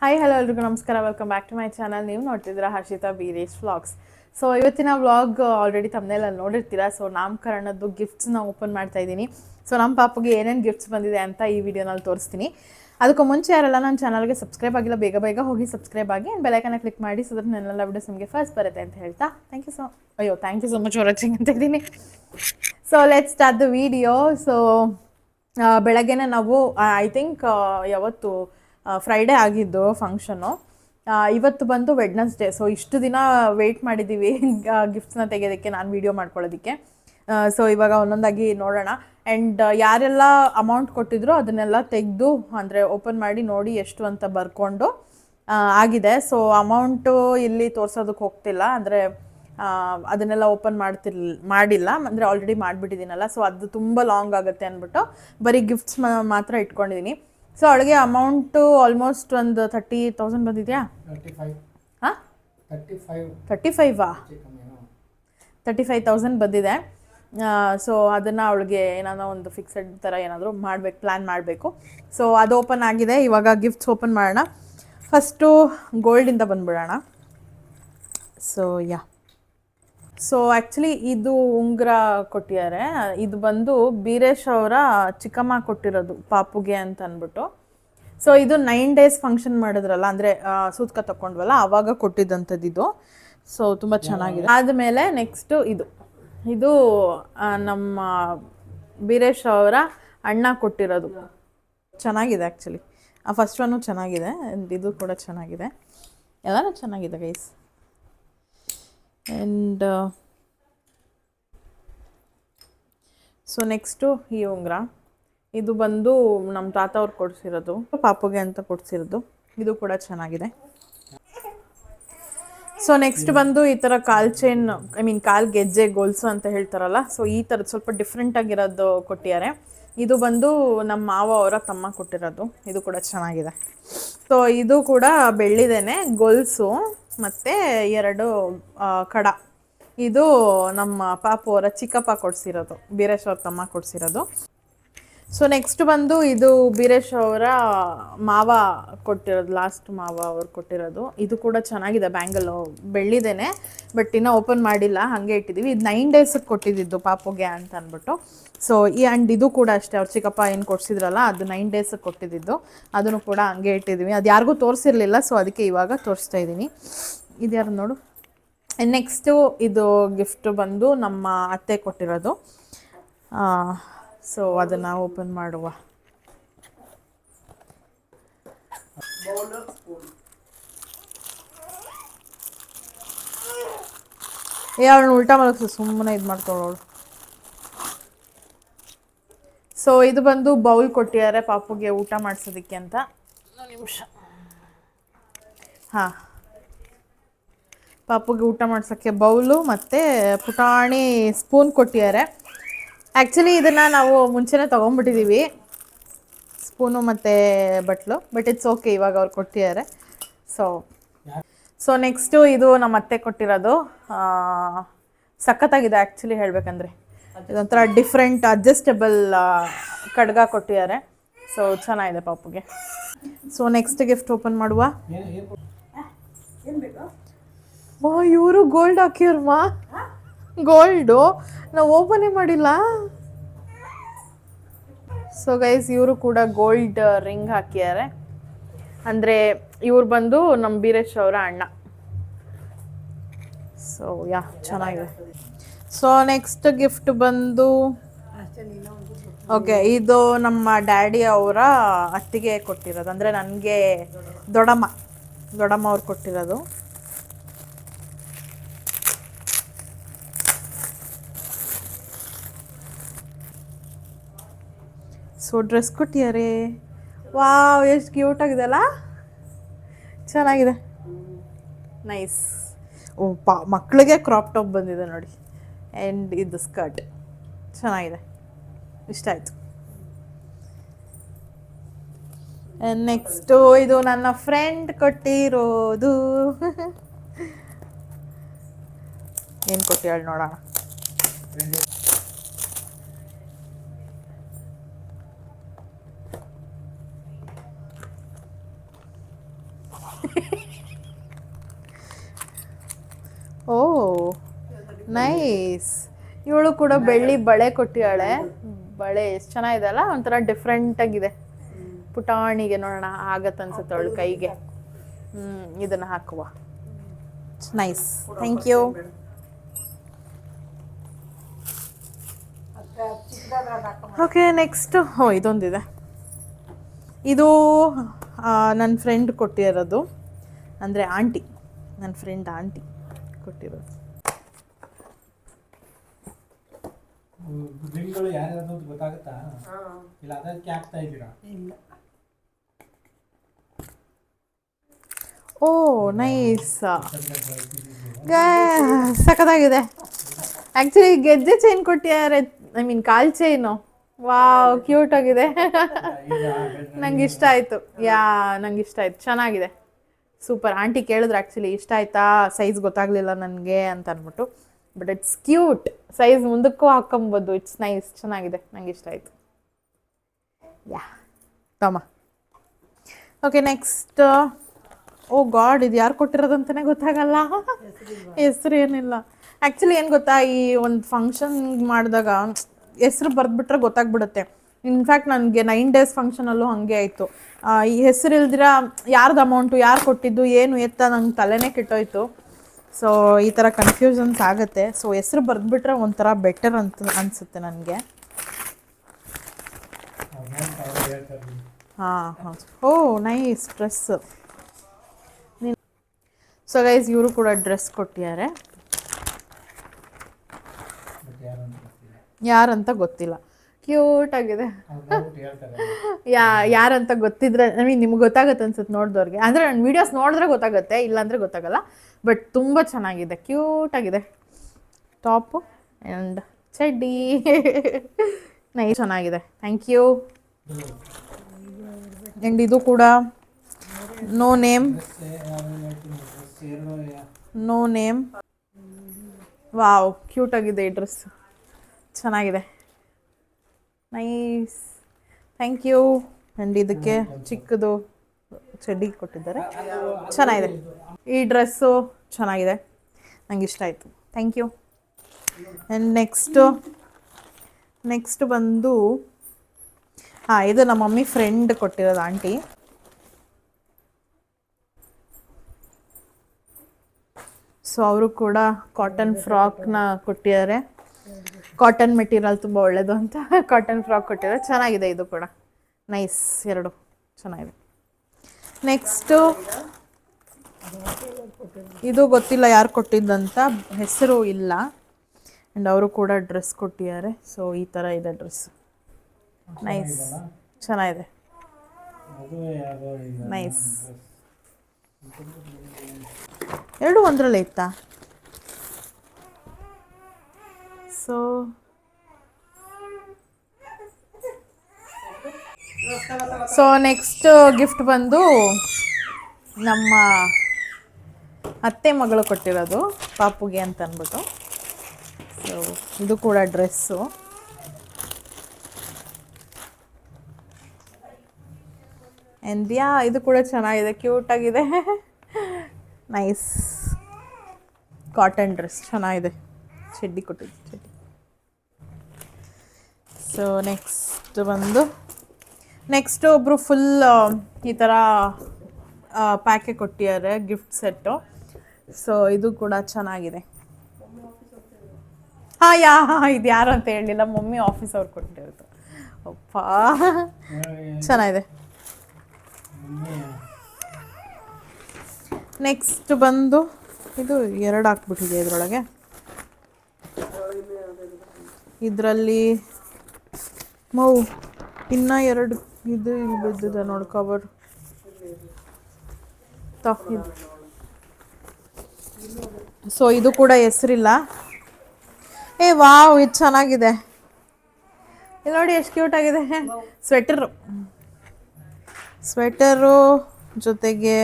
Hi hello ಎಲ್ರಿಗೂ ನಮಸ್ಕಾರ. Welcome back to my channel ನೀವು ನೋಡ್ತಿದ್ದೀರಾ ಹರ್ಷಿತಾ ಬೀರೇಶ್ ವ್ಲಾಗ್ಸ್ ಸೊ ಇವತ್ತಿನ ವ್ಲಾಗ್ ಆಲ್ರೆಡಿ ಅಲ್ಲಿ ನೋಡಿರ್ತೀರಾ. ಸೊ ನಾಮಕರಣದ್ದು ಗಿಫ್ಟ್ಸ್ನ ಓಪನ್ ಮಾಡ್ತಾ ಇದ್ದೀನಿ. ಸೊ ನಮ್ಮ ಪಾಪಗೆ ಏನೇನು ಗಿಫ್ಟ್ಸ್ ಬಂದಿದೆ ಅಂತ ಈ ವಿಡಿಯೋನಲ್ಲಿ ತೋರಿಸ್ತೀನಿ. ಅದಕ್ಕೂ ಮುಂಚೆ ಯಾರೆಲ್ಲ ನನ್ನ ಚಾನಲ್ಗೆ ಸಬ್ಸ್ಕ್ರೈಬ್ ಆಗಿಲ್ಲ, ಬೇಗ ಬೇಗ ಹೋಗಿ ಸಬ್ಸ್ಕ್ರೈಬ್ ಆಗಿ ಬೆಲೈಕನ್ನ ಕ್ಲಿಕ್ ಮಾಡಿ ಸೊ ದಟ್ ನನ್ನೆಲ್ಲ ವಿಡಿಯೋಸ್ ನಿಮಗೆ ಫಸ್ಟ್ ಬರುತ್ತೆ ಅಂತ ಹೇಳ್ತಾ. ಥ್ಯಾಂಕ್ ಯು ಸೊ ಅಯ್ಯೋ thank you so much for watching ಅಂತ ಇದ್ದೀನಿ. So let start the video so ಬೆಳಗ್ಗೆನೇ ನಾವು ಐ ಥಿಂಕ್ ಯಾವತ್ತು ಫ್ರೈಡೇ ಆಗಿದ್ದು ಫಂಕ್ಷನು ಇವತ್ತು ಬಂದು ವೆಡ್ನಸ್ಡೇ ಸೊ ಇಷ್ಟು ದಿನ ವೆಯ್ಟ್ ಮಾಡಿದ್ದೀವಿ ಗಿಫ್ಟ್ಸ್ನ ತೆಗೆಯೋದಕ್ಕೆ, ನಾನು ವಿಡಿಯೋ ಮಾಡ್ಕೊಳ್ಳೋದಕ್ಕೆ. ಸೊ ಇವಾಗ ಒಂದೊಂದಾಗಿ ನೋಡೋಣ. ಆ್ಯಂಡ್ ಯಾರೆಲ್ಲ ಅಮೌಂಟ್ ಕೊಟ್ಟಿದ್ರು ಅದನ್ನೆಲ್ಲ ತೆಗೆದು, ಅಂದರೆ ಓಪನ್ ಮಾಡಿ ನೋಡಿ ಎಷ್ಟು ಅಂತ ಬರ್ಕೊಂಡು ಆಗಿದೆ. ಸೊ ಅಮೌಂಟು ಇಲ್ಲಿ ತೋರ್ಸೋದಕ್ಕೆ ಹೋಗ್ತಿಲ್ಲ, ಅಂದರೆ ಅದನ್ನೆಲ್ಲ ಓಪನ್ ಮಾಡ್ತಿರ್ ಮಾಡಿಲ್ಲ, ಅಂದರೆ ಆಲ್ರೆಡಿ ಮಾಡಿಬಿಟ್ಟಿದ್ದೀನಲ್ಲ ಸೊ ಅದು ತುಂಬ ಲಾಂಗ್ ಆಗುತ್ತೆ ಅಂದ್ಬಿಟ್ಟು ಬರೀ ಗಿಫ್ಟ್ಸ್ ಮಾತ್ರ ಇಟ್ಕೊಂಡಿದ್ದೀನಿ ಸೊ ಅವಳಿಗೆ ಅಮೌಂಟು ಆಲ್ಮೋಸ್ಟ್ ಒಂದು ತರ್ಟಿ ತೌಸಂಡ್ ಬಂದಿದೆಯಾ? ಹಾಂ? ತರ್ಟಿ ಫೈವಾ ತರ್ಟಿ ಫೈವ್ ತೌಸಂಡ್ ಬಂದಿದೆ. ಸೊ ಅದನ್ನು ಅವಳಿಗೆ ಏನಾದರೂ ಒಂದು ಫಿಕ್ಸೆಡ್ ಥರ ಏನಾದರೂ ಮಾಡಬೇಕು ಪ್ಲ್ಯಾನ್ ಮಾಡಬೇಕು. ಸೊ ಅದು ಓಪನ್ ಆಗಿದೆ. ಇವಾಗ ಗಿಫ್ಟ್ಸ್ ಓಪನ್ ಮಾಡೋಣ. ಫಸ್ಟು ಗೋಲ್ಡಿಂದ ಬಂದ್ಬಿಡೋಣ. ಸೊ ಯಾ ಸೊ ಆ್ಯಕ್ಚುಲಿ ಇದು ಉಂಗುರ ಕೊಟ್ಟಿದ್ದಾರೆ. ಇದು ಬಂದು ಬೀರೇಶ್ ಅವರ ಚಿಕ್ಕಮ್ಮ ಕೊಟ್ಟಿರೋದು, ಪಾಪುಗೆ ಅಂತ ಅಂದ್ಬಿಟ್ಟು. ಸೊ ಇದು ನೈನ್ ಡೇಸ್ ಫಂಕ್ಷನ್ ಮಾಡಿದ್ರಲ್ಲ, ಅಂದರೆ ಸೂತ್ಕ ತಗೊಂಡ್ವಲ್ಲ ಆವಾಗ ಕೊಟ್ಟಿದ್ದಂಥದ್ದು ಇದು. ಸೊ ತುಂಬ ಚೆನ್ನಾಗಿದೆ. ಆದಮೇಲೆ ನೆಕ್ಸ್ಟು ಇದು. ಇದು ನಮ್ಮ ಬೀರೇಶ್ ಅವರ ಅಣ್ಣ ಕೊಟ್ಟಿರೋದು. ಚೆನ್ನಾಗಿದೆ ಆ್ಯಕ್ಚುಲಿ ಆ ಫಸ್ಟ್ ಒನ್ನು ಚೆನ್ನಾಗಿದೆ, ಇದು ಕೂಡ ಚೆನ್ನಾಗಿದೆ. ಎಲ್ಲನೂ ಚೆನ್ನಾಗಿದೆ ಗೈಸ್ ಆ್ಯಂಡ್ ಸೊ ನೆಕ್ಸ್ಟು ಈ ಉಂಗುರ, ಇದು ಬಂದು ನಮ್ಮ ತಾತ ಅವ್ರು ಕೊಡಿಸಿರೋದು, ಪಾಪುಗೆ ಅಂತ ಕೊಡಿಸಿರೋದು. ಇದು ಕೂಡ ಚೆನ್ನಾಗಿದೆ. ಸೊ ನೆಕ್ಸ್ಟ್ ಬಂದು ಈ ಥರ ಕಾಲ್ ಚೈನ್ ಐ ಮೀನ್ ಕಾಲ್ ಗೆಜ್ಜೆ, ಗೋಲ್ಸು ಅಂತ ಹೇಳ್ತಾರಲ್ಲ ಸೊ ಈ ಥರದ್ದು ಸ್ವಲ್ಪ ಡಿಫ್ರೆಂಟ್ ಆಗಿರೋದು ಕೊಟ್ಟಿದ್ದಾರೆ. ಇದು ಬಂದು ನಮ್ಮ ಮಾವ ಅವರ ತಮ್ಮ ಕೊಟ್ಟಿರೋದು, ಇದು ಕೂಡ ಚೆನ್ನಾಗಿದೆ. ಸೊ ಇದು ಕೂಡ ಬೆಳ್ಳಿದೇನೆ, ಗೊಲ್ಸು. ಮತ್ತು ಎರಡು ಕಡ. ಇದು ನಮ್ಮ ಪಾಪು ಅವರ ಚಿಕ್ಕಪ್ಪ ಕೊಡಿಸಿರೋದು ಬೀರೇಶ್ವರ ತಮ್ಮ ಕೊಡಿಸಿರೋದು. ಸೊ ನೆಕ್ಸ್ಟ್ ಬಂದು ಇದು ಬೀರೇಶ್ ಅವರ ಮಾವ ಕೊಟ್ಟಿರೋದು ಲಾಸ್ಟ್ ಮಾವ ಅವ್ರು ಕೊಟ್ಟಿರೋದು. ಇದು ಕೂಡ ಚೆನ್ನಾಗಿದೆ ಬ್ಯಾಂಗಲ್ ಬೆಳ್ಳಿದೇನೆ ಬಟ್ ಇನ್ನೂ ಓಪನ್ ಮಾಡಿಲ್ಲ, ಹಾಗೆ ಇಟ್ಟಿದ್ದೀವಿ ಇದು ನೈನ್ ಡೇಸಿಗೆ ಕೊಟ್ಟಿದ್ದಿದ್ದು ಪಾಪುಗೆ ಅಂತ ಅಂದ್ಬಿಟ್ಟು ಸೊ ಈ ಆ್ಯಂಡ್ ಇದು ಕೂಡ ಅಷ್ಟೇ, ಅವ್ರು ಚಿಕ್ಕಪ್ಪ ಏನು ಕೊಡಿಸಿದ್ರಲ್ಲ, ಅದು ನೈನ್ ಡೇಸಿಗೆ ಕೊಟ್ಟಿದ್ದಿದ್ದು. ಅದನ್ನು ಕೂಡ ಹಂಗೆ ಇಟ್ಟಿದ್ದೀವಿ ಅದು ಯಾರಿಗೂ ತೋರಿಸಿರಲಿಲ್ಲ ಸೊ ಅದಕ್ಕೆ ಇವಾಗ ತೋರಿಸ್ತಾ ಇದ್ದೀನಿ. ಇದ್ಯಾರು ನೋಡು. ನೆಕ್ಸ್ಟು ಇದು ಗಿಫ್ಟ್ ಬಂದು ನಮ್ಮ ಅತ್ತೆ ಕೊಟ್ಟಿರೋದು. ಸೊ ಅದನ್ನು ಓಪನ್ ಮಾಡುವ. ಏ ಅವಳನ್ನ ಉಲ್ಟಾ ಮಲಗಿಸು ಸುಮ್ಮನೆ ಇದು ಮಾಡ್ಕೊಳ್ಳೋಳು ಸೊ ಇದು ಬಂದು ಬೌಲ್ ಕೊಟ್ಟಿದ್ದಾರೆ ಪಾಪುಗೆ ಊಟ ಮಾಡಿಸೋದಕ್ಕೆ ಅಂತ. ನಿಮಿಷ. ಹಾಂ. ಪಾಪುಗೆ ಊಟ ಮಾಡ್ಸೋಕ್ಕೆ ಬೌಲು ಮತ್ತು ಪುಟಾಣಿ ಸ್ಪೂನ್ ಕೊಟ್ಟಿದ್ದಾರೆ. ಆ್ಯಕ್ಚುಲಿ ಇದನ್ನು ನಾವು ಮುಂಚೆನೇ ತೊಗೊಂಡ್ಬಿಟ್ಟಿದ್ದೀವಿ ಸ್ಪೂನು ಮತ್ತು ಬಟ್ಲು ಬಟ್ ಇಟ್ಸ್ ಓಕೆ ಇವಾಗ ಅವ್ರು ಕೊಟ್ಟಿದ್ದಾರೆ. ಸೊ ಸೊ ನೆಕ್ಸ್ಟು ಇದು ನಮ್ಮ ಅತ್ತೆ ಕೊಟ್ಟಿರೋದು. ಆ, ಸಖತ್ತಾಗಿದೆ ಆ್ಯಕ್ಚುಲಿ ಹೇಳಬೇಕಂದ್ರೆ. ಇದೊಂಥರ ಡಿಫ್ರೆಂಟ್ ಅಡ್ಜಸ್ಟಬಲ್ ಕಡ್ಗ ಕೊಟ್ಟಿದ್ದಾರೆ. ಸೊ ಚೆನ್ನಾಗಿದೆ ಪಾಪುಗೆ. ಸೊ ನೆಕ್ಸ್ಟ್ ಗಿಫ್ಟ್ ಓಪನ್ ಮಾಡುವ. ಮಾ ಇವರು ಗೋಲ್ಡ್ ಹಾಕಿವ್ರಮ್ಮ ಗೋಲ್ಡು ನಾವು ಓಪನೇ ಮಾಡಿಲ್ಲ. ಸೊ ಗೈಸ್ ಇವರು ಕೂಡ ಗೋಲ್ಡ್ ರಿಂಗ್ ಹಾಕಿದ್ದಾರೆ ಅಂದರೆ ಇವ್ರು ಬಂದು ನಮ್ಮ ಬೀರೇಶ್ ಅವರ ಅಣ್ಣ. ಸೊ ಯಾ ಚೆನ್ನಾಗಿದೆ. ಸೊ ನೆಕ್ಸ್ಟ್ ಗಿಫ್ಟ್ ಬಂದು ಓಕೆ ಇದು ನಮ್ಮ ಡ್ಯಾಡಿ ಅವರ ಅತ್ತಿಗೆ ಕೊಟ್ಟಿರೋದು. ಅಂದರೆ ನನಗೆ ದೊಡಮ್ಮ ದೊಡಮ್ಮ ಅವ್ರು ಕೊಟ್ಟಿರೋದು. ಸೊ ಡ್ರೆಸ್ ಕೊಟ್ಟಿದ್ದಾರೆ ವಾವ್ ಎಷ್ಟು ಕ್ಯೂಟ್ ಆಗಿದೆಲ್ಲ ಚೆನ್ನಾಗಿದೆ. ನೈಸ್ ಓ, ಪಾ ಮಕ್ಕಳಿಗೆ ಕ್ರಾಪ್ ಟಾಪ್ ಬಂದಿದೆ ನೋಡಿ. ಆ್ಯಂಡ್ ಇದು ಸ್ಕರ್ಟ್ ಚೆನ್ನಾಗಿದೆ. ಇಷ್ಟ ಆಯಿತು. ನೆಕ್ಸ್ಟು ಇದು ನನ್ನ ಫ್ರೆಂಡ್ ಕೊಟ್ಟಿರೋದು. ಏನು ಕೊಟ್ಟಿಯಾಳು ನೋಡೋಣ ಓ ನೈಸ್ ಇವಳು ಕೂಡ ಬೆಳ್ಳಿ ಬಳೆ ಕೊಟ್ಟಿದ್ದಾಳೆ. ಬಳೆ ಎಷ್ಟು ಚೆನ್ನಾಗಿದೆ ಅಲ್ಲ? ಒಂಥರ ಡಿಫ್ರೆಂಟ್ ಆಗಿದೆ. ಪುಟಾಣಿಗೆ ನೋಡೋಣ ಆಗತ್ತೆ ಅನ್ಸುತ್ತೆ ಅವಳು ಕೈಗೆ. ಹ್ಮ್ ಇದನ್ನ ಹಾಕುವ. Nice thank you okay next ಹೋ ಇದೊಂದಿದೆ. ಇದು ನನ್ನ ಫ್ರೆಂಡ್ ಕೊಟ್ಟಿರೋದು. ಅಂದರೆ ಆಂಟಿ ನನ್ನ ಫ್ರೆಂಡ್ ಆಂಟಿ ಕೊಟ್ಟಿರೋದು. ರಿಂಗ್ಗಳು ಯಾರ್ಯಾರು ಅಂತ ಗೊತ್ತಾಗುತ್ತಾ? ಇಲ್ಲ ಅದಕ್ಕೆ ಹಾಕ್ತಾ ಇದ್ದೀರಾ? ಇಲ್ಲ. ಓ ನೈಸ್ ಸಖತ್ತಾಗಿದೆ. ಆ್ಯಕ್ಚುಲಿ ಗೆಜ್ಜೆ ಚೈನ್ ಕೊಟ್ಟಿದ್ದಾರೆ ಐ ಮೀನ್ ಕಾಲ್ ಚೈನು ವಾವ್ ಕ್ಯೂಟ್ ಆಗಿದೆ. ನಂಗೆ ಇಷ್ಟ ಆಯಿತು. ಯಾ ನಂಗೆ ಇಷ್ಟ ಆಯ್ತು. ಚೆನ್ನಾಗಿದೆ. ಸೂಪರ್ ಆಂಟಿ ಕೇಳಿದ್ರು ಆ್ಯಕ್ಚುಲಿ ಇಷ್ಟ ಆಯ್ತಾ? ಸೈಜ್ ಗೊತ್ತಾಗಲಿಲ್ಲ ನನಗೆ ಅಂತ ಅಂದ್ಬಿಟ್ಟು. ಬಟ್ ಇಟ್ಸ್ ಕ್ಯೂಟ್ ಸೈಜ್ ಮುಂದಕ್ಕೂ ಹಾಕೊಬೋದು. ಇಟ್ಸ್ ನೈಸ್ ಚೆನ್ನಾಗಿದೆ. ನಂಗೆ ಇಷ್ಟ ಆಯಿತು. ಯಾ ತಮ್ಮ. ಓಕೆ ನೆಕ್ಸ್ಟ್ ಓ ಗಾಡ್ ಇದು ಯಾರು ಕೊಟ್ಟಿರೋದಂತಲೇ ಗೊತ್ತಾಗಲ್ಲ. ಹೆಸರು ಏನಿಲ್ಲ. ಆ್ಯಕ್ಚುಲಿ ಏನು ಗೊತ್ತಾ? ಈ ಒಂದು ಫಂಕ್ಷನ್ ಮಾಡಿದಾಗ ಹೆಸರು ಬರೆದ್ಬಿಟ್ರೆ ಗೊತ್ತಾಗ್ಬಿಡುತ್ತೆ. ಇನ್ಫ್ಯಾಕ್ಟ್ ನನಗೆ ನೈನ್ ಡೇಸ್ ಫಂಕ್ಷನಲ್ಲೂ ಹಾಗೆ ಆಯಿತು. ಈ ಹೆಸರು ಇಲ್ದಿರ ಯಾರ್ದು ಅಮೌಂಟು ಯಾರು ಕೊಟ್ಟಿದ್ದು, ಏನು ಎತ್ತ ನಂಗೆ ತಲೆನೇ ಕೆಟ್ಟೋಯ್ತು. ಸೊ ಈ ಥರ ಕನ್ಫ್ಯೂಷನ್ಸ್ ಆಗುತ್ತೆ. ಸೊ ಹೆಸರು ಬರೆದ್ಬಿಟ್ರೆ ಒಂಥರ ಬೆಟರ್ ಅಂತ ಅನಿಸುತ್ತೆ ನನಗೆ. ಹಾಂ ಹಾಂ. Oh nice dress so guys ಇವರು ಕೂಡ ಡ್ರೆಸ್ ಕೊಟ್ಟಿದ್ದಾರೆ. ಯಾರಂತ ಗೊತ್ತಿಲ್ಲ. ಕ್ಯೂಟ್ ಆಗಿದೆ. ಯಾ, ಯಾರಂತ ಗೊತ್ತಿದ್ರೆ ಐ ಮೀನ್ ನಿಮ್ಗೆ ಗೊತ್ತಾಗುತ್ತೆ ಅನ್ಸುತ್ತೆ ನೋಡಿದವ್ರಿಗೆ. ಅಂದರೆ ನನ್ನ ವೀಡಿಯೋಸ್ ನೋಡಿದ್ರೆ ಗೊತ್ತಾಗುತ್ತೆ, ಇಲ್ಲಾಂದರೆ ಗೊತ್ತಾಗಲ್ಲ. ಬಟ್ ತುಂಬ ಚೆನ್ನಾಗಿದೆ, ಕ್ಯೂಟ್ ಆಗಿದೆ. ಟಾಪು ಆ್ಯಂಡ್ ಚಡ್ಡಿ. ನೈ ಚೆನ್ನಾಗಿದೆ. ಥ್ಯಾಂಕ್ ಯು ಆ್ಯಂಡ್ ಇದು ಕೂಡ no name no name wow cute ಆಗಿದೆ ಈ ಡ್ರೆಸ್ ಚೆನ್ನಾಗಿದೆ. ನೈಸ್ ಥ್ಯಾಂಕ್ ಯು ಆ್ಯಂಡ್ ಇದಕ್ಕೆ ಚಿಕ್ಕದು ಚಡ್ಡಿ ಕೊಟ್ಟಿದ್ದಾರೆ. ಚೆನ್ನಾಗಿದೆ. ಈ ಡ್ರೆಸ್ಸು ಚೆನ್ನಾಗಿದೆ. ನಂಗೆ ಇಷ್ಟ ಆಯಿತು. Thank you and next next ಬಂದು, ಹಾಂ, ಇದು ನಮ್ಮ ಮಮ್ಮಿ ಫ್ರೆಂಡ್ ಕೊಟ್ಟಿರೋದು ಆಂಟಿ. ಸೊ ಅವರು ಕೂಡ ಕಾಟನ್ ಫ್ರಾಕ್ನ ಕೊಟ್ಟಿದ್ದಾರೆ. ಕಾಟನ್ ಮೆಟೀರಿಯಲ್ ತುಂಬ ಒಳ್ಳೆಯದು ಅಂತ. ಕಾಟನ್ ಫ್ರಾಕ್ ಕೊಟ್ಟಿದ್ದಾರೆ. ಚೆನ್ನಾಗಿದೆ ಇದು ಕೂಡ. ನೈಸ್ ಎರಡು. ಚೆನ್ನಾಗಿದೆ. ನೆಕ್ಸ್ಟು ಇದು ಗೊತ್ತಿಲ್ಲ ಯಾರು ಕೊಟ್ಟಿದ್ದಂತ. ಹೆಸರು ಇಲ್ಲ. ಆ್ಯಂಡ್ ಅವರು ಕೂಡ ಡ್ರೆಸ್ ಕೊಟ್ಟಿದ್ದಾರೆ. ಸೊ ಈ ಥರ ಇದೆ ಡ್ರೆಸ್ ನೈಸ್ ಚೆನ್ನಾಗಿದೆ. ನೈಸ್ ಎರಡು ಒಂದರಲ್ಲೇ ಇತ್ತಾ? ಸೊ ಸೊ ನೆಕ್ಸ್ಟ್ ಗಿಫ್ಟ್ ಬಂದು ನಮ್ಮ ಅತ್ತೆ ಮಗಳು ಕೊಟ್ಟಿರೋದು ಪಾಪುಗೆ ಅಂತ ಅಂದ್ಬಿಟ್ಟು ಸೊ ಇದು ಕೂಡ ಡ್ರೆಸ್ಸು. ಎಂದ್ಯಾ ಇದು ಕೂಡ ಚೆನ್ನಾಗಿದೆ ಕ್ಯೂಟಾಗಿದೆ ನೈಸ್ ಕಾಟನ್ ಡ್ರೆಸ್ ಚೆನ್ನಾಗಿದೆ. ಚಡ್ಡಿ ಕೊಟ್ಟಿದ್ದು, ಚಡ್ಡಿ. ಸೊ ನೆಕ್ಸ್ಟ್ ಬಂದು ನೆಕ್ಸ್ಟ್ ಒಬ್ಬರು ಫುಲ್ ಈ ಥರ ಪ್ಯಾಕೆ ಕೊಟ್ಟಿದ್ದಾರೆ ಗಿಫ್ಟ್ ಸೆಟ್ಟು ಸೊ ಇದು ಕೂಡ ಚೆನ್ನಾಗಿದೆ. ಹಾಂ, ಯಾ ಇದು ಯಾರು ಅಂತ ಹೇಳಲಿಲ್ಲ ಮಮ್ಮಿ ಆಫೀಸ್ ಅವ್ರು ಕೊಟ್ಟಿರೋದು. ಅಪ್ಪ ಚೆನ್ನಾಗಿದೆ. ನೆಕ್ಸ್ಟ್ ಬಂದು, ಇದು ಎರಡು ಹಾಕ್ಬಿಟ್ಟಿದೆ ಇದರೊಳಗೆ. ಇದರಲ್ಲಿ ಮೌ, ಇನ್ನ ಎರಡು ಇದು ಇಲ್ಲಿ ಬಿದ್ದಿದೆ ನೋಡಿ ಕವರ್ ಇದು. ಸೊ ಇದು ಕೂಡ ಹೆಸರಿಲ್ಲ. ಏ, ವಾವ್, ಇದು ಚೆನ್ನಾಗಿದೆ. ಇಲ್ಲಿ ನೋಡಿ ಎಷ್ಟು ಕ್ಯೂಟ್ ಆಗಿದೆ. ಸ್ವೆಟರು ಸ್ವೆಟರು ಜೊತೆಗೆ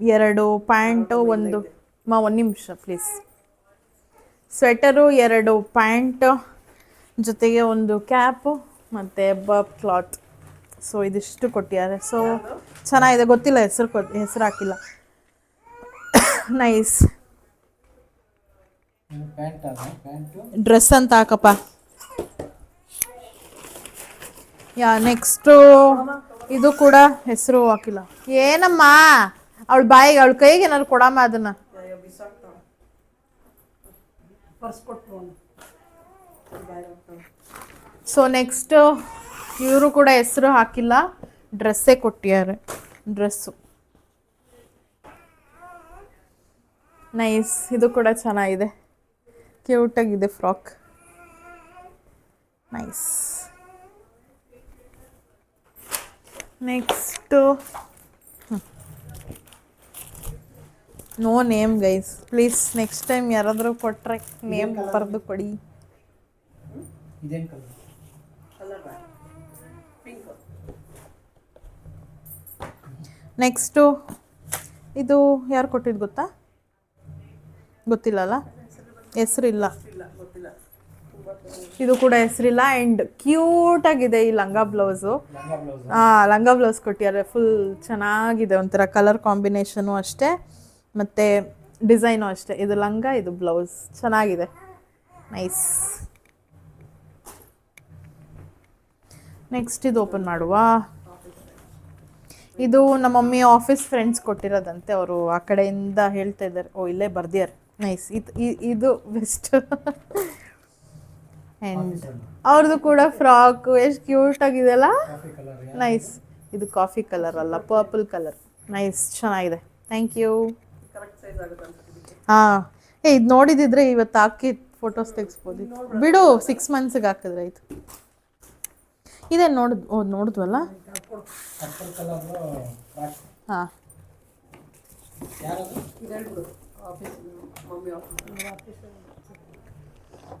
ಎರಡು, ಪ್ಯಾಂಟು ಒಂದು, ಮಾ, ಒಂದು ನಿಮಿಷ ಪ್ಲೀಸ್ ಸ್ವೆಟರು ಎರಡು, ಪ್ಯಾಂಟು ಜೊತೆಗೆ ಒಂದು ಕ್ಯಾಪು ಮತ್ತು ಬಬ್ ಕ್ಲಾತ್. ಸೊ ಇದಿಷ್ಟು ಕೊಟ್ಟಿದ್ದಾರೆ. ಸೊ ಚೆನ್ನಾಗಿದೆ. ಗೊತ್ತಿಲ್ಲ ಹೆಸರು ಕೊ ಹೆಸರು ಹಾಕಿಲ್ಲ. ನೈಸ್ ಡ್ರೆಸ್ ಅಂತ ಹಾಕಪ್ಪ. ಯಾ ನೆಕ್ಸ್ಟು ಇದು ಕೂಡ ಹೆಸರು ಹಾಕಿಲ್ಲ. ಏನಮ್ಮ? ಅವಳ ಬಾಯಿಗೆ, ಅವಳ ಕೈಗೆ ಏನಾದ್ರು ಕೊಡಮ್ಮ ಅದನ್ನ. ಸೊ ನೆಕ್ಸ್ಟ್ ಇವರು ಕೂಡ ಹೆಸರು ಹಾಕಿಲ್ಲ. ಡ್ರೆಸ್ಸೇ ಕೊಟ್ಟಿದ್ದಾರೆ. ಡ್ರೆಸ್ಸು. ನೈಸ್. ಇದು ಕೂಡ ಚೆನ್ನಾಗಿದೆ. ಕ್ಯೂಟಾಗಿದೆ frock. Nice. Next no name, guys. Please, next time ಯಾರಾದರೂ ಕೊಟ್ಟರೆ ನೇಮ್ ಬರೆದು ಕೊಡಿ ಇದೇನು ಕಲರ್ ನೆಕ್ಸ್ಟು ಇದು ಯಾರು ಕೊಟ್ಟಿದ್ದು ಗೊತ್ತಾ? ಗೊತ್ತಿಲ್ಲಲ್ಲ? ಹೆಸರಿಲ್ಲ. ಇದು ಕೂಡ ಹೆಸರಿಲ್ಲ. ಆ್ಯಂಡ್ ಕ್ಯೂಟಾಗಿದೆ ಈ ಲಂಗ ಬ್ಲೌಸು ಹಾಂ ಲಂಗ ಬ್ಲೌಸ್ ಕೊಟ್ಟಿದ್ದಾರೆ. ಫುಲ್ ಚೆನ್ನಾಗಿದೆ. ಒಂಥರ ಕಲರ್ ಕಾಂಬಿನೇಷನು ಅಷ್ಟೇ. ಮತ್ತು ಡಿಸೈನು ಅಷ್ಟೇ. ಇದು ಲಂಗ, ಇದು ಬ್ಲೌಸ್ ಚೆನ್ನಾಗಿದೆ. ನೈಸ್ ನೆಕ್ಸ್ಟ್ ಇದು ಓಪನ್ ಮಾಡುವ. ಇದು ನಮ್ಮ ಮಮ್ಮಿ ಆಫೀಸ್ ಫ್ರೆಂಡ್ಸ್ ಕೊಟ್ಟಿರೋದಂತೆ ಅವರು ಆ ಕಡೆಯಿಂದ ಹೇಳ್ತಾ ಇದ್ದಾರೆ. ಓ ಇಲ್ಲೇ ಬರ್ದಿಯಾರ. ನೈಸ್ ಇದು ಇದು ಬೆಸ್ಟ್ ಆ್ಯಂಡ್ ಅವ್ರದ್ದು ಕೂಡ ಫ್ರಾಕು ಎಷ್ಟು ಕ್ಯೂಟ್ ಆಗಿದೆಯಲ್ಲ? ನೈಸ್ ಇದು ಕಾಫಿ ಕಲರ್ ಅಲ್ಲ ಪರ್ಪಲ್ ಕಲರ್ ನೈಸ್ ಚೆನ್ನಾಗಿದೆ. ಥ್ಯಾಂಕ್ ಯು ಹಾಂ. ಏ ಇದು ನೋಡಿದಿದ್ರೆ ಇವತ್ತು ಹಾಕಿ ಫೋಟೋಸ್ ತೆಗಿಸ್ಬೋದಿತ್ತು ಬಿಡು ಸಿಕ್ಸ್ ಮಂತ್ಸಿಗೆ ಹಾಕಿದ್ರೆ ಆಯ್ತು. ಇದೇ ನೋಡ್ ನೋಡಿದ್ವಲ್ಲ? ಹಾಂ.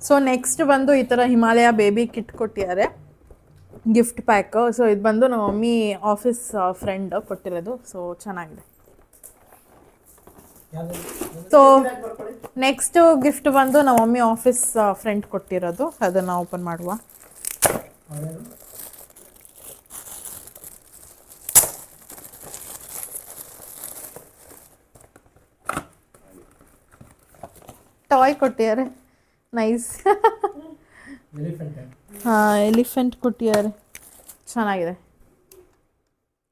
ಸೊ ನೆಕ್ಸ್ಟ್ ಬಂದು ಈ ಥರ ಹಿಮಾಲಯ ಬೇಬಿ ಕಿಟ್ ಕೊಟ್ಟಿದ್ದಾರೆ. ಗಿಫ್ಟ್ ಪ್ಯಾಕ್ ಸೊ ಇದು ಬಂದು ನಮ್ಮ ಮಮ್ಮಿ ಆಫೀಸ್ ಫ್ರೆಂಡ್ ಕೊಟ್ಟಿರೋದು. ಸೊ ಚೆನ್ನಾಗಿದೆ. ಸೊ ನೆಕ್ಸ್ಟ್ ಗಿಫ್ಟ್ ಬಂದು ನಮ್ಮ ಮಮ್ಮಿ ಆಫೀಸ್ ಫ್ರೆಂಡ್ ಕೊಟ್ಟಿರೋದು. ಅದನ್ನು ಓಪನ್ ಮಾಡುವ. ಟಾಯ್ ಕೊಟ್ಟಿದ್ದಾರೆ. ನೈಸ್ ಹಾಂ ಎಲಿಫೆಂಟ್ ಕೊಟ್ಟಿದ್ದಾರೆ. ಚೆನ್ನಾಗಿದೆ.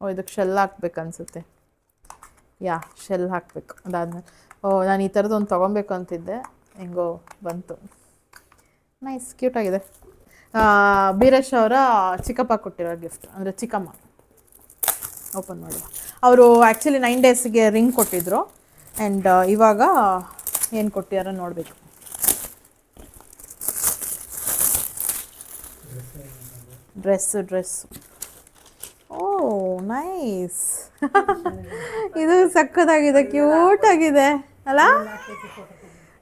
ಓ ಇದಕ್ಕೆ ಶೆಲ್ ಹಾಕ್ಬೇಕು ಅನಿಸುತ್ತೆ. ಯಾ ಶೆಲ್ ಹಾಕಬೇಕು. ಅದಾದ್ಮೇಲೆ. ಓ ನಾನು ಈ ಥರದ್ದು ಒಂದು ತೊಗೊಬೇಕು ಅಂತಿದ್ದೆ. ಹೆಂಗೋ ಬಂತು. ನೈಸ್ ಕ್ಯೂಟಾಗಿದೆ ಬೀರೇಶ್ ಅವರ ಚಿಕ್ಕಪ್ಪ ಕೊಟ್ಟಿರೋ ಗಿಫ್ಟ್ ಅಂದರೆ ಚಿಕ್ಕಮ್ಮ. ಓಪನ್ ಮಾಡುವ ಅವರು ಆ್ಯಕ್ಚುಲಿ ನೈನ್ ಡೇಸ್ಗೆ ರಿಂಗ್ ಕೊಟ್ಟಿದ್ರು. ಆ್ಯಂಡ್ ಇವಾಗ ಏನು ಕೊಟ್ಟಿದಾರೋ ನೋಡಬೇಕು. ಡ್ರೆಸ್ಸು ಡ್ರೆಸ್ಸು ಓ ನೈಸ್ ಇದು ಸಖತ್ತಾಗಿದೆ ಕ್ಯೂಟ್ ಆಗಿದೆ ಅಲ್ಲ?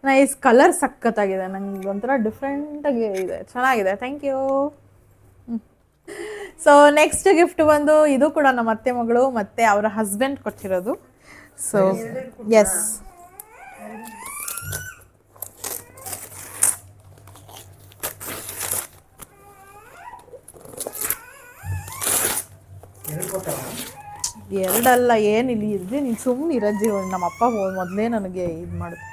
ನೈಸ್ ಕಲರ್ ಸಖತ್ತಾಗಿದೆ ನಂಗೆ ಒಂಥರ ಡಿಫ್ರೆಂಟಾಗಿ ಇದೆ. ಚೆನ್ನಾಗಿದೆ thank you so next gift ಬಂದು ಇದು ಕೂಡ ನಮ್ಮ ಅತ್ತೆ ಮಗಳು ಮತ್ತು ಅವರ ಹಸ್ಬೆಂಡ್ ಕೊಟ್ಟಿರೋದು. ಸೊ ಎಸ್ ಎರಡಲ್ಲ ಏನಿಲ್ಲ ಇಲ್ಲಿ ಇರ್ದಿ ನೀನು ಸುಮ್ಮನೆ ನಮ್ಮ ಅಪ್ಪ ಮೊದಲೇ ನನಗೆ ಇದು ಮಾಡುದು.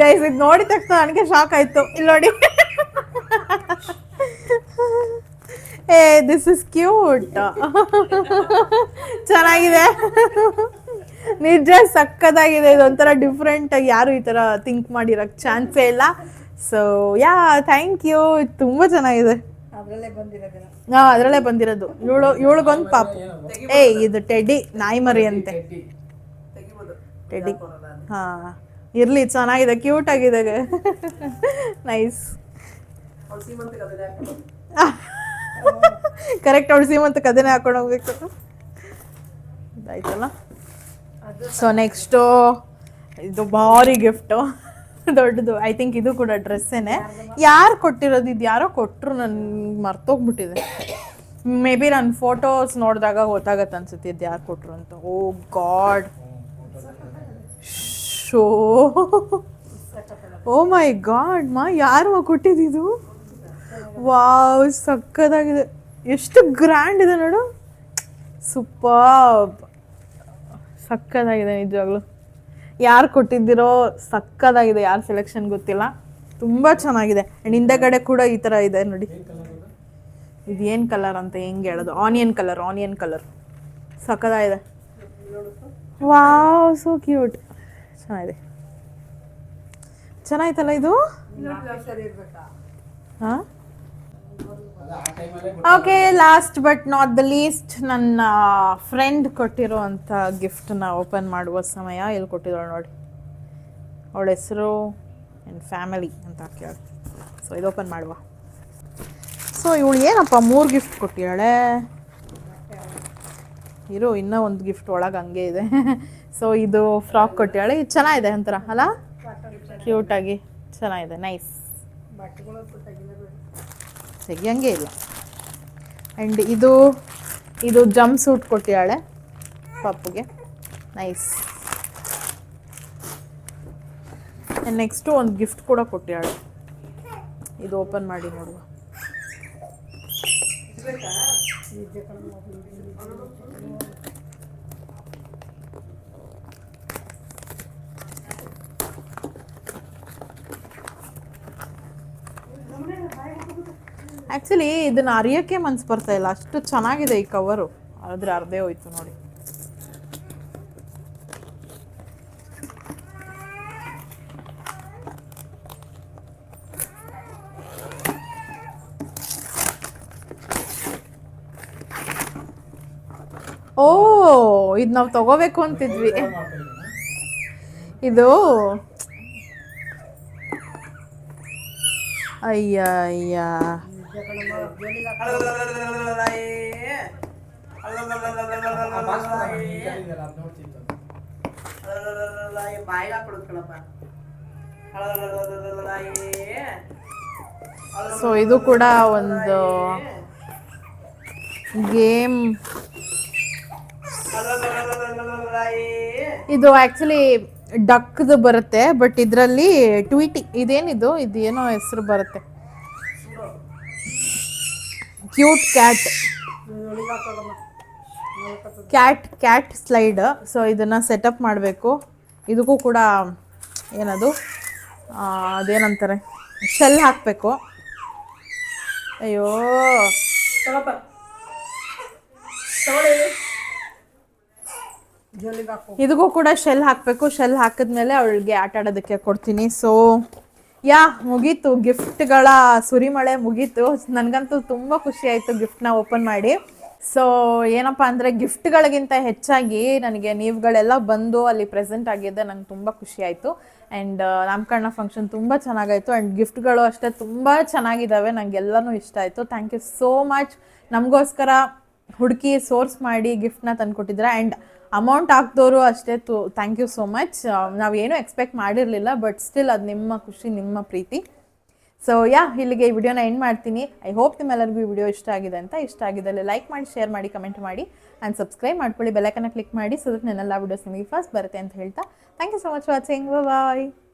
ಗೈಸ್ ಇದು ನೋಡಿದ ತಕ್ಷಣ ನನಗೆ ಶಾಕ್ ಆಯಿತು. ಇಲ್ಲಿ ನೋಡಿ. ಏ ದಿಸ್ ಇಸ್ ಕ್ಯೂಟ್ ಚೆನ್ನಾಗಿದೆ. ನಿಜ ಸಕ್ಕದಾಗಿದೆ. ಇದು ಡಿಫ್ರೆಂಟಾಗಿ ಡಿಫ್ರೆಂಟ್ ಆಗಿ ಯಾರು ಈ ಥರ ಥಿಂಕ್ ಮಾಡಿರೋಕ್ಕೆ ಚಾನ್ಸೇ ಇಲ್ಲ. ಸೊ ಯಾ ಥ್ಯಾಂಕ್ ಯು ತುಂಬ ಚೆನ್ನಾಗಿದೆ. ಹಾ ಅದರಲ್ಲೇ ಬಂದಿರೋದು. ಇವಳು, ಇವಳಿಗೊಂದು ಪಾಪ. ಏ, ಇದು ಟೆಡ್ಡಿ, ನಾಯಿ ಮರಿ ಅಂತೆ ಟೆಡ್ಡಿ. ಹಾ, ಇರ್ಲಿ, ಚೆನ್ನಾಗಿದೆ, ಕ್ಯೂಟ್ ಆಗಿದೆ ನೈಸ್. ಕರೆಕ್ಟ್ ಅವಳು ಸೀಮಂತಕ್ಕೆ ಅದನ್ನೇ ಹಾಕೊಂಡು ಹೋಗ್ಬೇಕು. ಆಯ್ತಲ್ಲ ಸೊ ನೆಕ್ಸ್ಟು ಇದು ಭಾರಿ ಗಿಫ್ಟು. ದೊಡ್ಡದು. ಐ ಥಿಂಕ್ ಇದು ಕೂಡ ಡ್ರೆಸ್ಸೇನೆ ಯಾರು ಕೊಟ್ಟಿರೋದು ಇದು ಯಾರೋ ಕೊಟ್ಟರು ನನ್ಗೆ ಮರ್ತೋಗ್ಬಿಟ್ಟಿದೆ. ಮೇ ಬಿ ನನ್ನ ಫೋಟೋಸ್ ನೋಡಿದಾಗ ಗೊತ್ತಾಗತ್ತೆ ಅನ್ಸುತ್ತೆ ಇದು ಯಾರು ಕೊಟ್ಟರು ಅಂತ. Oh god. Show. Oh my god ಮಾ, ಯಾರು ಕೊಟ್ಟಿದ್ದು ವಾವ್, ಸಕ್ಕದಾಗಿದೆ. ಎಷ್ಟು ಗ್ರ್ಯಾಂಡ್ ಇದೆ ನೋಡು. ಸೂಪರ್. ಸಕ್ಕದಾಗಿದೆ ನಿಜವಾಗ್ಲು. ಯಾರು ಕೊಟ್ಟಿದ್ದಿರೋ ಸಕ್ಕದಾಗಿದೆ ಯಾರು ಸೆಲೆಕ್ಷನ್ ಗೊತ್ತಿಲ್ಲ. ತುಂಬ ಚೆನ್ನಾಗಿದೆ. ಆ್ಯಂಡ್ ಹಿಂದೆಗಡೆ ಕೂಡ ಈ ಥರ ಇದೆ ನೋಡಿ. ಇದು ಏನು ಕಲರ್ ಅಂತ ಹೆಂಗೆ ಹೇಳೋದು? ಆನಿಯನ್ ಕಲರ್ ಆನಿಯನ್ ಕಲರ್ ಸಕ್ಕದಾಗಿದೆ. ವಾವ್ ಸೋ ಕ್ಯೂಟ್ ಚೆನ್ನಾಗಿದೆ. ಚೆನ್ನಾಯ್ತಲ್ಲ ಇದು? ಹಾಂ? Okay last but not the least ನನ್ನ ಫ್ರೆಂಡ್ ಕೊಟ್ಟಿರೋ ಅಂಥ ಗಿಫ್ಟನ್ನ ಓಪನ್ ಮಾಡುವ ಸಮಯ ಇಲ್ಲಿ ಕೊಟ್ಟಿದ್ದಾಳೆ ನೋಡಿ. ಅವಳ ಹೆಸರು ಆ್ಯಂಡ್ ಫ್ಯಾಮಿಲಿ ಅಂತ ಕೇಳಿ. ಸೊ ಇದು ಓಪನ್ ಮಾಡುವ. ಸೊ ಇವಳು ಏನಪ್ಪ, ಮೂರು ಗಿಫ್ಟ್ ಕೊಟ್ಟಿದ್ದಾಳೆ. ಇರು, ಇನ್ನೂ ಒಂದು ಗಿಫ್ಟ್ ಒಳಗೆ ಹಂಗೆ ಇದೆ. ಸೊ ಇದು ಫ್ರಾಕ್ ಕೊಟ್ಟಿದ್ದಾಳೆ. ಇದು ಚೆನ್ನಾಗಿದೆ ಒಂಥರ ಅಲ್ಲ? ಕ್ಯೂಟಾಗಿ ಚೆನ್ನಾಗಿದೆ. ನೈಸ್ ತೆಗಿಯಂಗೆ ಇಲ್ಲ. ಆ್ಯಂಡ್ ಇದು ಇದು ಜಂಪ್ ಸೂಟ್ ಕೊಟ್ಟಿದ್ದಾಳೆ ಪಪ್ಪುಗೆ. ನೈಸ್ ನೆಕ್ಸ್ಟು ಒಂದು ಗಿಫ್ಟ್ ಕೂಡ ಕೊಟ್ಟಿದ್ದಾಳೆ. ಇದು ಓಪನ್ ಮಾಡಿ ನೋಡುವ. ಆ್ಯಕ್ಚುಲಿ ಇದನ್ನ ಅರಿಯೋಕ್ಕೆ ಮನ್ಸು ಬರ್ತಾ ಇಲ್ಲ. ಅಷ್ಟು ಚೆನ್ನಾಗಿದೆ ಈ ಕವರು ಆದ್ರೆ ಅರ್ಧೇ ಹೋಯ್ತು ನೋಡಿ. ಓ, ಇದು ನಾವು ತಗೋಬೇಕು ಅಂತಿದ್ವಿ. ಇದು ಅಯ್ಯ ಅಯ್ಯ ಸೊ ಇದು ಕೂಡ ಒಂದು ಗೇಮ್ ಇದು ಆಕ್ಚುಲಿ ಡಕ್ದು ಬರುತ್ತೆ ಬಟ್ ಇದರಲ್ಲಿ ಟ್ವೀಟಿ ಇದೇನಿದು? ಇದೇನೋ ಹೆಸರು ಬರುತ್ತೆ. Cute cat cat cat slide. So ಇದನ್ನು ಸೆಟಪ್ ಮಾಡಬೇಕು. ಇದಕ್ಕೂ ಕೂಡ ಏನದು? ಅದೇನಂತಾರೆ? ಶೆಲ್ ಹಾಕಬೇಕು. ಅಯ್ಯೋ. ಇದಕ್ಕೂ ಕೂಡ ಶೆಲ್ ಹಾಕಬೇಕು. ಶೆಲ್ ಹಾಕಿದ್ಮೇಲೆ ಅವಳಿಗೆ ಆಟ ಆಡೋದಕ್ಕೆ ಕೊಡ್ತೀನಿ. ಸೊ ಯಾ, ಮುಗೀತು. ಗಿಫ್ಟ್ಗಳ ಸುರಿಮಳೆ ಮುಗೀತು. ನನಗಂತೂ ತುಂಬ ಖುಷಿ ಆಯಿತು ಗಿಫ್ಟ್ನ ಓಪನ್ ಮಾಡಿ. ಸೊ ಏನಪ್ಪ ಅಂದರೆ ಗಿಫ್ಟ್ಗಳಿಗಿಂತ ಹೆಚ್ಚಾಗಿ ನನಗೆ ನೀವುಗಳೆಲ್ಲ ಬಂದು ಅಲ್ಲಿ ಪ್ರೆಸೆಂಟ್ ಆಗಿದ್ದೆ, ನಂಗೆ ತುಂಬ ಖುಷಿ ಆಯಿತು. ಆ್ಯಂಡ್ ನಾಮಕರಣ ಫಂಕ್ಷನ್ ತುಂಬ ಚೆನ್ನಾಗಾಯಿತು. ಆ್ಯಂಡ್ ಗಿಫ್ಟ್ಗಳು ಅಷ್ಟೇ ತುಂಬ ಚೆನ್ನಾಗಿದ್ದಾವೆ ನನಗೆಲ್ಲನೂ ಇಷ್ಟ ಆಯಿತು. ಥ್ಯಾಂಕ್ ಯು ಸೋ ಮಚ್ ನಮಗೋಸ್ಕರ ಹುಡುಕಿ ಸೋರ್ಸ್ ಮಾಡಿ ಗಿಫ್ಟ್ನ ತಂದುಕೊಟ್ಟಿದ್ರೆ ಆ್ಯಂಡ್ ಅಮೌಂಟ್ ಹಾಕ್ದವರು ಅಷ್ಟೇ ತು ಥ್ಯಾಂಕ್ ಯು ಸೋ ಮಚ್ ನಾವೇನು ಎಕ್ಸ್ಪೆಕ್ಟ್ ಮಾಡಿರಲಿಲ್ಲ ಬಟ್ ಸ್ಟಿಲ್ ಅದು ನಿಮ್ಮ ಖುಷಿ, ನಿಮ್ಮ ಪ್ರೀತಿ. ಸೊ ಯಾ, ಇಲ್ಲಿಗೆ ಈ ವಿಡಿಯೋನ ಎಂಡ್ ಮಾಡ್ತೀನಿ. ಐ ಹೋಪ್ ನಿಮ್ಮೆಲ್ಲರಿಗೂ ಈ ವಿಡಿಯೋ ಇಷ್ಟ ಆಗಿದೆ ಅಂತ ಇಷ್ಟ ಆಗಿದ್ದಲ್ಲಿ ಲೈಕ್ ಮಾಡಿ ಶೇರ್ ಮಾಡಿ ಕಮೆಂಟ್ ಮಾಡಿ ಆ್ಯಂಡ್ ಸಬ್ಸ್ಕ್ರೈಬ್ ಮಾಡ್ಕೊಳ್ಳಿ ಬೆಲ್ಲೈಕನ್ನ ಕ್ಲಿಕ್ ಮಾಡಿ ಸೊ ದಟ್ ನನ್ನೆಲ್ಲ ವಿಡಿಯೋಸ್ ನಿಮಗೆ ಫಸ್ಟ್ ಬರುತ್ತೆ ಅಂತ ಹೇಳ್ತಾ. Thank you so much watching bye